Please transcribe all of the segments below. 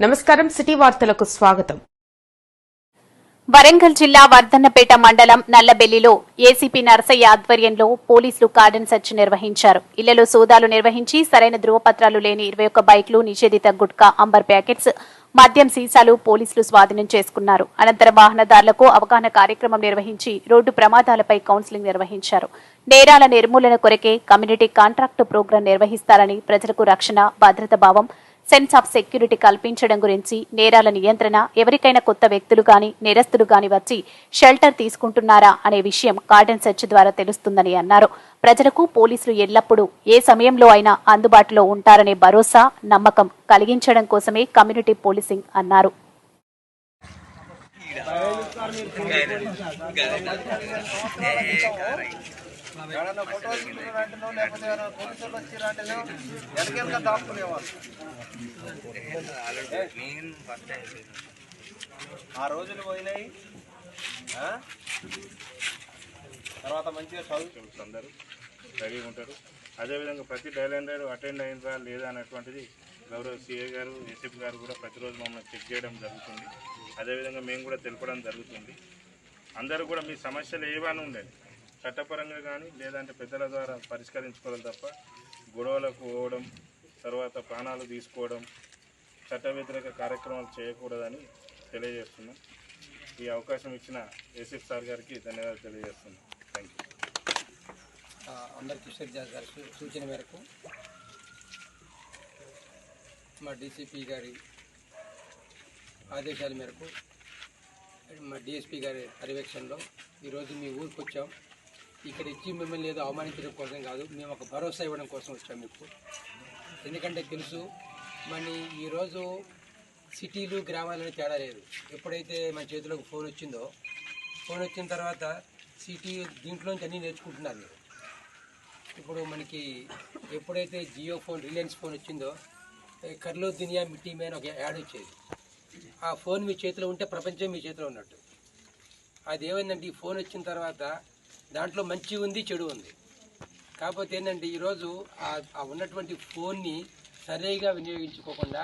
నమస్కారం సిటీ వార్తలకు స్వాగతం. వరంగల్ జిల్లా వర్ధన్నపేట మండలం నల్లబెల్లిలో ఏసీపీ నరసయ్య ఆధ్వర్యంలో పోలీసులు కార్డన్ సెర్చ్ నిర్వహించారు. ఇళ్ళలో సోదాలు నిర్వహించి సరైన ధృవపత్రాలు లేని ఇరవై ఒక్క బైక్లు నిషేధిత గుట్కా అంబర్ ప్యాకెట్స్ మద్యం సీసాలు పోలీసులు స్వాధీనం చేసుకున్నారు. అనంతరం వాహనదారులకు అవగాహన కార్యక్రమం నిర్వహించి రోడ్డు ప్రమాదాలపై కౌన్సిలింగ్ నిర్వహించారు. నేరాల నిర్మూలన కొరకే కమ్యూనిటీ కాంట్రాక్టు ప్రోగ్రాం నిర్వహిస్తారని ప్రజలకు రక్షణ భద్రత భావం సెన్స్ ఆఫ్ సెక్యూరిటీ కల్పించడం గురించి నేరాల నియంత్రణ ఎవరికైనా కొత్త వ్యక్తులు గాని నేరస్తులు గాని వచ్చి షెల్టర్ తీసుకుంటున్నారా అనే విషయం కార్డన్ సెర్చ్ ద్వారా తెలుస్తుందని అన్నారు. ప్రజలకు పోలీసులు ఎల్లప్పుడూ ఏ సమయంలో అయినా అందుబాటులో ఉంటారనే భరోసా నమ్మకం కలిగించడం కోసమే కమ్యూనిటీ పోలీసింగ్ అన్నారు. తీసుకున్నారంటేనో లేకపోతే ఎవరైనా వచ్చిరంటేనో వెనకెనక దాక్కునేవాళ్ళు ఆ రోజులు పోయినాయి. తర్వాత మంచిగా చదువు. అందరూ రెడీగా ఉంటారు. అదేవిధంగా ప్రతి డైలెండర్ అటెండ్ అయినరా లేదా అనేటువంటిది గౌరవ సిఏ గారు ఏసీపీ గారు కూడా ప్రతిరోజు మమ్మల్ని చెక్ చేయడం జరుగుతుంది. అదేవిధంగా మేము కూడా తెలపడం జరుగుతుంది. అందరూ కూడా మీ సమస్యలు ఏవైనా ఉండండి చట్టపరంగా కానీ లేదంటే పెద్దల ద్వారా పరిష్కరించుకోవాలి తప్ప గొడవలకు పోవడం తర్వాత ప్రాణాలు తీసుకోవడం చట్ట వ్యతిరేక కార్యక్రమాలు చేయకూడదని తెలియజేస్తున్నాం. ఈ అవకాశం ఇచ్చిన ఏసీఫ్ సార్ గారికి ధన్యవాదాలు తెలియజేస్తున్నాం. థ్యాంక్ యూ అందరి కిషోర్ జాస్ గారి సూచన మేరకు మా డీసీపీ గారి ఆదేశాల మేరకు మా డిఎస్పీ గారి పర్యవేక్షణలో ఈరోజు మీ ఊరికి వచ్చాం ఇక్కడ ఇచ్చి మిమ్మల్ని ఏదో అవమానించడం కోసం కాదు. మేము ఒక భరోసా ఇవ్వడం కోసం వచ్చాం మీకు. ఎందుకంటే తెలుసు మన ఈరోజు సిటీలు గ్రామాలని తేడా లేదు. ఎప్పుడైతే మన చేతిలోకి ఫోన్ వచ్చిందో ఫోన్ వచ్చిన తర్వాత సిటీ దీంట్లోంచి అన్నీ నేర్చుకుంటున్నారు మీరు. ఇప్పుడు మనకి ఎప్పుడైతే జియో ఫోన్ రిలయన్స్ ఫోన్ వచ్చిందో కర్లో దునియా మిట్టి మీద ఒక యాడ్ వచ్చేది. ఆ ఫోన్ మీ చేతిలో ఉంటే ప్రపంచం మీ చేతిలో ఉన్నట్టు. అది ఏమైందంటే ఈ ఫోన్ వచ్చిన తర్వాత దాంట్లో మంచి ఉంది చెడు ఉంది. కాకపోతే ఏంటంటే ఈరోజు ఆ ఉన్నటువంటి ఫోన్ని సరిగా వినియోగించుకోకుండా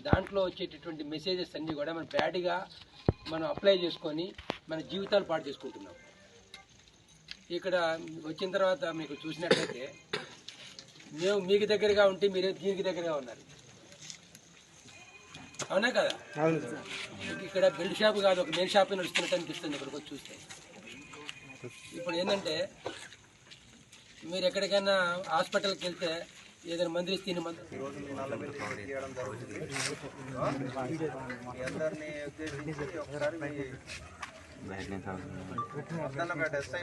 దాంట్లో వచ్చేటటువంటి మెసేజెస్ అన్నీ కూడా మనం బ్యాడ్గా మనం అప్లై చేసుకొని మన జీవితాలు పాడు చేసుకుంటున్నాం. ఇక్కడ వచ్చిన తర్వాత మీకు చూసినట్లయితే మేము మీకు దగ్గరగా ఉంటే మీరే దీనికి దగ్గరగా ఉన్నారు. అవునా కదా? ఇక్కడ బెల్ట్ షాప్ కాదు ఒక మెయిన్ షాప్ నడుస్తున్నట్టు అనిపిస్తుంది ఇక్కడికి వచ్చి చూస్తే. ఇప్పుడు ఏంటంటే మీరు ఎక్కడికైనా హాస్పిటల్కి వెళ్తే ఏదైనా మందులు తిని మంది చేయడం జరుగుతుంది ఒకసారి ఎస్ఐ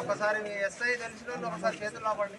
ఒకసారి మీ ఎస్ఐ తెలిసిన ఒకసారి చేతుల్లో పడండి